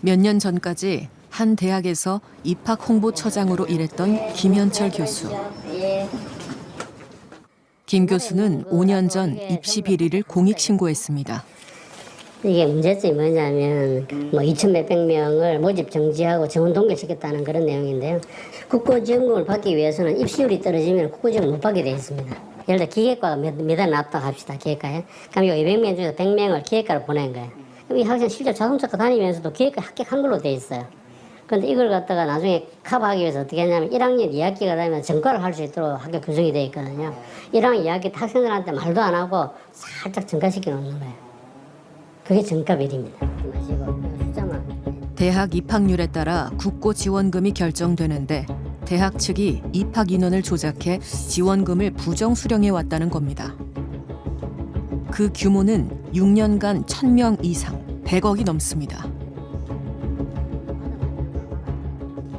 몇 년 전까지 한 대학에서 입학 홍보처장으로 일했던 김현철 교수. 김 교수는 5년 전 입시 비리를 공익 신고했습니다. 이게 문제점이 뭐냐면 뭐 2천 몇백 명을 모집 정지하고 정원 동결시켰다는 그런 내용인데요. 국고 지원금을 받기 위해서는 입시율이 떨어지면 국고 지원을 못 받게 돼 있습니다. 예를 들어 기계과가 몇, 몇안 나왔다 합시다 기계과에. 그럼 이 200명 중에서 100명을 기계과로 보낸 거예요. 이 학생 실제 자동차과 다니면서도 기계과 합격한 걸로 돼 있어요. 그런데 이걸 갖다가 나중에 커버하기 위해서 어떻게 했냐면 1학년 2학기가 되면 전과를 할 수 있도록 학교 규정이 돼 있거든요. 1학년 2학기 학생들한테 말도 안 하고 살짝 전과시켜 놓는 거예요. 그게 전과 비리입니다. 마시고 숫자만. 대학 입학률에 따라 국고 지원금이 결정되는데 대학 측이 입학 인원을 조작해 지원금을 부정 수령해 왔다는 겁니다. 그 규모는 6년간 1000명 이상, 100억이 넘습니다.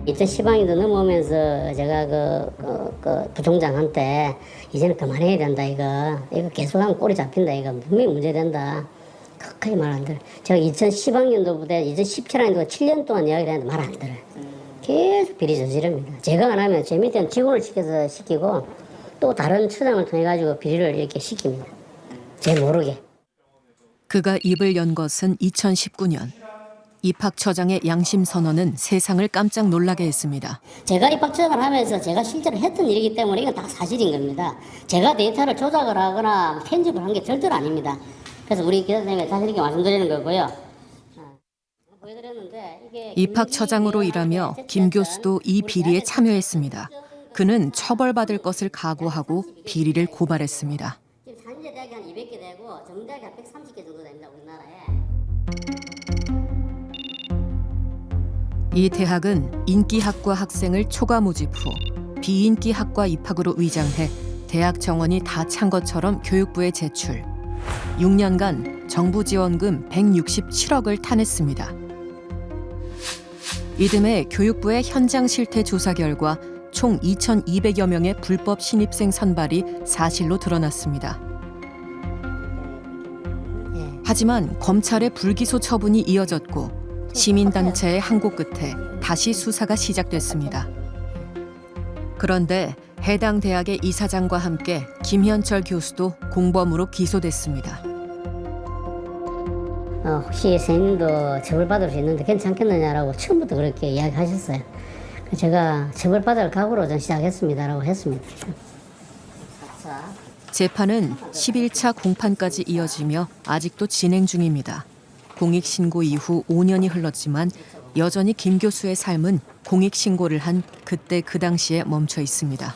2010학년도 넘어오면서 제가 그, 그, 그 부총장한테 이제는 그만해야 된다 이거. 이거 계속하면 꼬리 잡힌다 이거. 분명히 문제된다. 끝까지 말안 들어 제가 2010학년도부터 2017학년도 7년 동안 이야기를 했는데 말 안 들어요. 계속 비리 저지릅니다. 제가 안 하면 제 밑에는 직원을 시켜서 시키고 또 다른 처장을 통해 가지고 비리를 이렇게 시킵니다 제 모르게 그가 입을 연 것은 2019년. 입학처장의 양심 선언은 세상을 깜짝 놀라게 했습니다. 제가 입학처장을 하면서 제가 실제로 했던 일이기 때문에 이건 다 사실인 겁니다. 제가 데이터를 조작을 하거나 편집을 한 게 절대로 아닙니다. 그래서 우리 기자님에 다시 이렇게 말씀드리는 거고요. 입학처장으로 일하며 김 교수도 이 비리에 참여했습니다. 그는 처벌받을 것을 각오하고 비리를 고발했습니다. 지금 산재 대학이 한 200개 되고 정대학이 한 130개 정도 됩니다. 우리나라에. 이 대학은 인기 학과 학생을 초과 모집 후 비인기 학과 입학으로 위장해 대학 정원이 다 찬 것처럼 교육부에 제출. 6년간 정부 지원금 167억을 타냈습니다. 이듬해 교육부의 현장 실태 조사 결과 총 2,200여 명의 불법 신입생 선발이 사실로 드러났습니다. 예. 하지만 검찰의 불기소 처분이 이어졌고 시민단체의 항고 끝에 다시 수사가 시작됐습니다. 그런데 해당 대학의 이사장과 함께 김현철 교수도 공범으로 기소됐습니다. 어, 혹시 선생님도 처벌받을 수 있는데 괜찮겠느냐라고 처음부터 그렇게 이야기하셨어요. 제가 처벌받을 각오로 전 시작했습니다라고 했습니다. 재판은 11차 공판까지 이어지며 아직도 진행 중입니다. 공익 신고 이후 5년이 흘렀지만 여전히 김 교수의 삶은 공익 신고를 한 그때 그 당시에 멈춰 있습니다.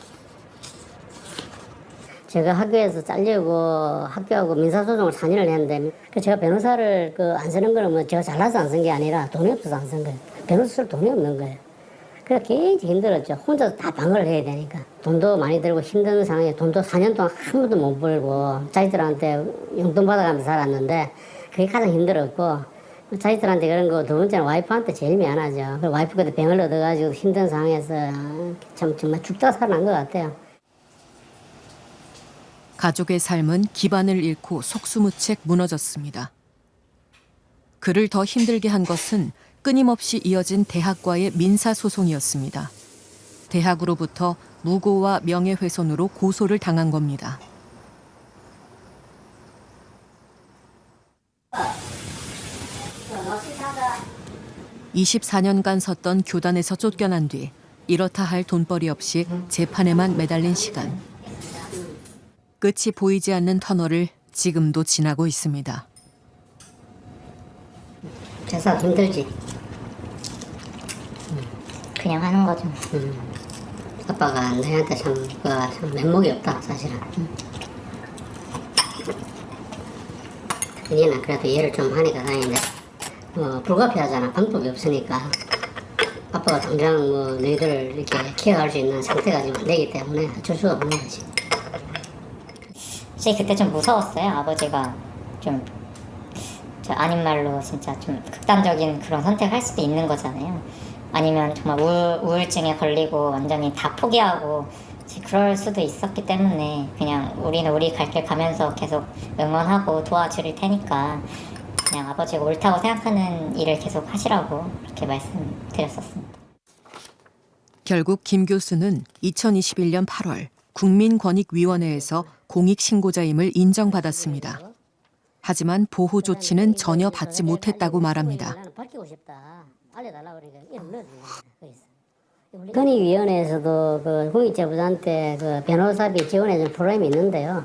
제가 학교에서 잘리고 학교하고 민사소송을 4년을 했는데 그 제가 변호사를 그 안 쓰는 거는 뭐 제가 잘나서 안 쓴 게 아니라 돈이 없어서 안 쓴 거예요. 변호사 쓸 돈이 없는 거예요. 그래서 굉장히 힘들었죠. 혼자서 다 방어를 해야 되니까. 돈도 많이 들고 힘든 상황에 돈도 4년 동안 한 번도 못 벌고 자기들한테 용돈 받아가면서 살았는데 그게 가장 힘들었고 자기들한테 그런 거 두 번째는 와이프한테 제일 미안하죠. 그 와이프 그때 병을 얻어가지고 힘든 상황에서 참 정말 죽다가 살아난 것 같아요. 가족의 삶은 기반을 잃고 속수무책 무너졌습니다. 그를 더 힘들게 한 것은 끊임없이 이어진 대학과의 민사소송이었습니다. 대학으로부터 무고와 명예훼손으로 고소를 당한 겁니다. (24년간) 섰던 교단에서 쫓겨난 뒤 이렇다 할 돈벌이 없이 재판에만 매달린 시간 끝이 보이지 않는 터널을 지금도 지나고 있습니다. 재산 힘들지. 그냥 하는 거죠. 아빠가 너희한테 참, 그, 참 면목이 없다, 사실은. 얘는 그래도 얘를 좀 하니까 다행인데, 뭐, 불가피하잖아. 방법이 없으니까. 아빠가 당장 뭐, 너희들을 이렇게 케어할 수 있는 상태가 지금 안 되기 때문에 어쩔 수가 없는 거지. 솔직히 그때 좀 무서웠어요. 아버지가 좀, 저 아닌 말로 진짜 좀 극단적인 그런 선택할 수도 있는 거잖아요. 아니면 정말 우울, 우울증에 걸리고 완전히 다 포기하고 그럴 수도 있었기 때문에 그냥 우리는 우리 갈 길 가면서 계속 응원하고 도와줄 테니까 그냥 아버지가 옳다고 생각하는 일을 계속 하시라고 그렇게 말씀드렸었습니다. 결국 김 교수는 2021년 8월 국민권익위원회에서 공익신고자임을 인정받았습니다. 하지만 보호 조치는 전혀 받지 못했다고 말합니다. 알려달라고 그러니까 이름 넣어드린 건의위원회에서도 그 공익제보자한테 그 변호사비 지원해준 프로그램이 있는데요.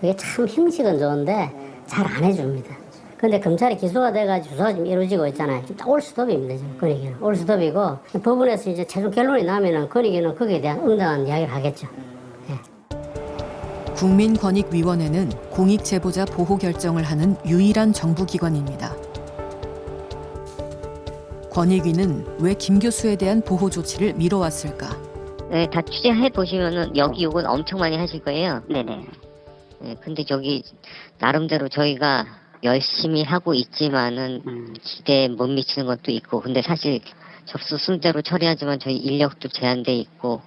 그게 참 형식은 좋은데 잘 안 해줍니다. 근데 검찰이 기소가 돼가지고 조사가 지금 이루어지고 있잖아요. 지금 딱 올스톱입니다, 지금 건의기는. 올 스톱이고 법원에서 이제 최종 결론이 나면은 건의기는 거기에 대한 응당한 이야기를 하겠죠. 국민권익위원회는 공익제보자 보호 결정을 하는 유일한 정부기관입니다. 권익위는 왜 김 교수에 대한 보호 조치를 미뤄왔을까? 네, 다 취재해 보시면은 여기 욕은 엄청 많이 하실 거예요. 네네. 네, 근데 저기 나름대로 저희가 열심히 하고 있지만은 기대에 못 미치는 것도 있고, 근데 사실 접수 순대로 처리하지만 저희 인력도 제한돼 있고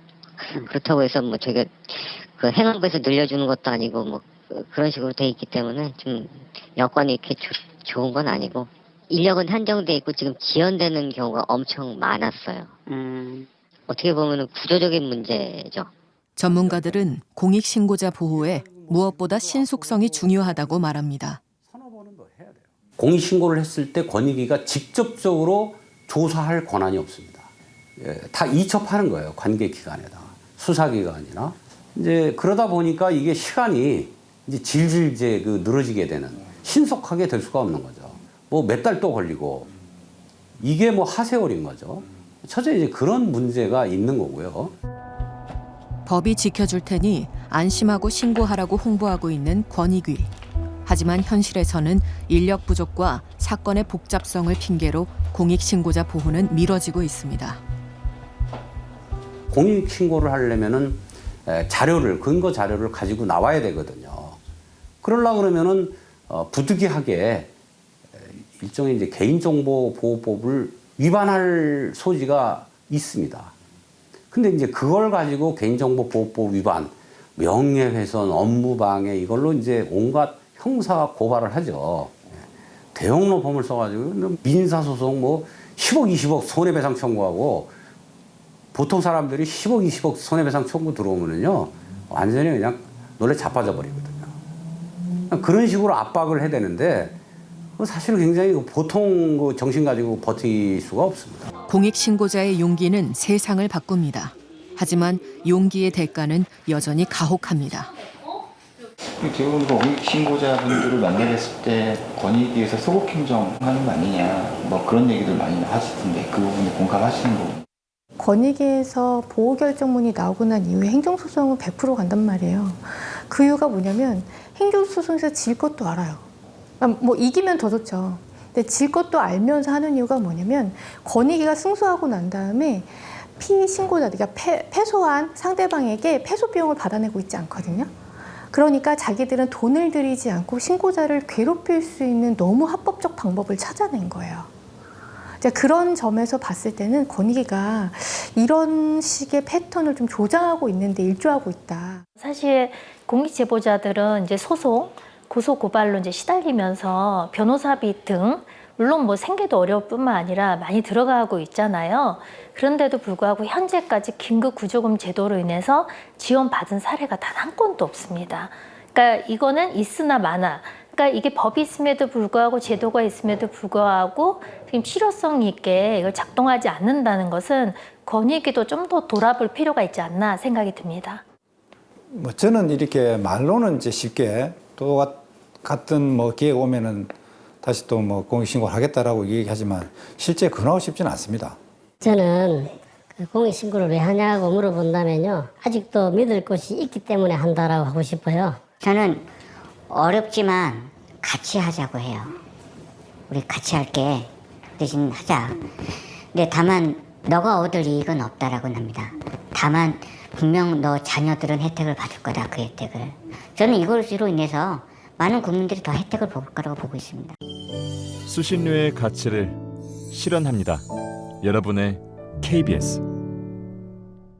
그렇다고 해서 뭐 저희가 그 행안부에서 늘려주는 것도 아니고 뭐 그- 그런 식으로 돼 있기 때문에 좀 여건이 이렇게 조- 좋은 건 아니고 인력은 한정돼 있고 지금 지연되는 경우가 엄청 많았어요. 어떻게 보면은 구조적인 문제죠. 전문가들은 공익신고자 보호에 무엇보다 신속성이 중요하다고 말합니다. 공익신고를 했을 때 권익위가 직접적으로 조사할 권한이 없습니다. 예, 다 이첩하는 거예요. 관계기관에다가. 수사기관이나. 이제 그러다 보니까 이게 시간이 이제 질질 이제 그 늘어지게 되는 신속하게 될 수가 없는 거죠. 뭐 몇 달 또 걸리고 이게 뭐 하세월인 거죠. 첫째 이제 그런 문제가 있는 거고요. 법이 지켜줄 테니 안심하고 신고하라고 홍보하고 있는 권익위. 하지만 현실에서는 인력 부족과 사건의 복잡성을 핑계로 공익신고자 보호는 미뤄지고 있습니다. 공익 신고를 하려면은 에, 자료를 근거 자료를 가지고 나와야 되거든요. 그러려 그러면은 어, 부득이하게 에, 일종의 이제 개인정보 보호법을 위반할 소지가 있습니다. 근데 이제 그걸 가지고 개인정보 보호법 위반, 명예훼손, 업무방해 이걸로 이제 온갖 형사 고발을 하죠. 대형로 범을 써가지고 민사소송 뭐 10억, 20억 손해배상 청구하고 보통 사람들이 10억, 20억 손해배상 청구 들어오면은요, 완전히 그냥 놀래 자빠져 버리거든요. 그런 식으로 압박을 해야 되는데, 사실은 굉장히 그 보통 그 정신 가지고 버틸 수가 없습니다. 공익신고자의 용기는 세상을 바꿉니다. 하지만 용기의 대가는 여전히 가혹합니다. 지금 공익 신고자분들을 만나뵀을 때 권익위에서 소급 행정하는 거 아니냐 뭐 그런 얘기들 많이 하시던데 그 부분에 공감하시는 부분. 권익위에서 보호 결정문이 나오고 난 이후에 행정소송은 100% 간단 말이에요. 그 이유가 뭐냐면 행정소송에서 질 것도 알아요. 아, 뭐 이기면 더 좋죠. 근데 질 것도 알면서 하는 이유가 뭐냐면 권익위가 승소하고 난 다음에 피신고자, 그러니까 패, 패소한 상대방에게 패소 비용을 받아내고 있지 않거든요. 그러니까 자기들은 돈을 들이지 않고 신고자를 괴롭힐 수 있는 너무 합법적 방법을 찾아낸 거예요. 이제 그런 점에서 봤을 때는 권익위가 이런 식의 패턴을 좀 조장하고 있는데 일조하고 있다. 사실 공익 제보자들은 이제 소송, 고소 고발로 이제 시달리면서 변호사비 등 물론 뭐 생계도 어려울 뿐만 아니라 많이 들어가고 있잖아요. 그런데도 불구하고 현재까지 긴급 구조금 제도로 인해서 지원받은 사례가 단 한 건도 없습니다. 그러니까 이거는 있으나 마나. 그러니까 이게 법이 있음에도 불구하고 제도가 있음에도 불구하고 지금 실효성 있게 이걸 작동하지 않는다는 것은 권익위도 좀 더 돌아볼 필요가 있지 않나 생각이 듭니다. 뭐 저는 이렇게 말로는 이제 쉽게 또 같- 같은 뭐 기회가 오면은 다시 또 뭐 공익신고를 하겠다라고 얘기하지만 실제 근하고 쉽지는 않습니다. 저는 그 공익신고를 왜 하냐고 물어본다면요. 아직도 믿을 곳이 있기 때문에 한다라고 하고 싶어요. 저는 어렵지만 같이 하자고 해요. 우리 같이 할게. 대신 하자. 근데 다만 너가 얻을 이익은 없다라고는 합니다. 다만 분명 너 자녀들은 혜택을 받을 거다 그 혜택을. 저는 이것으로 인해서 많은 국민들이 더 혜택을 볼 거라고 보고 있습니다. 수신료의 가치를 실현합니다. 여러분의 KBS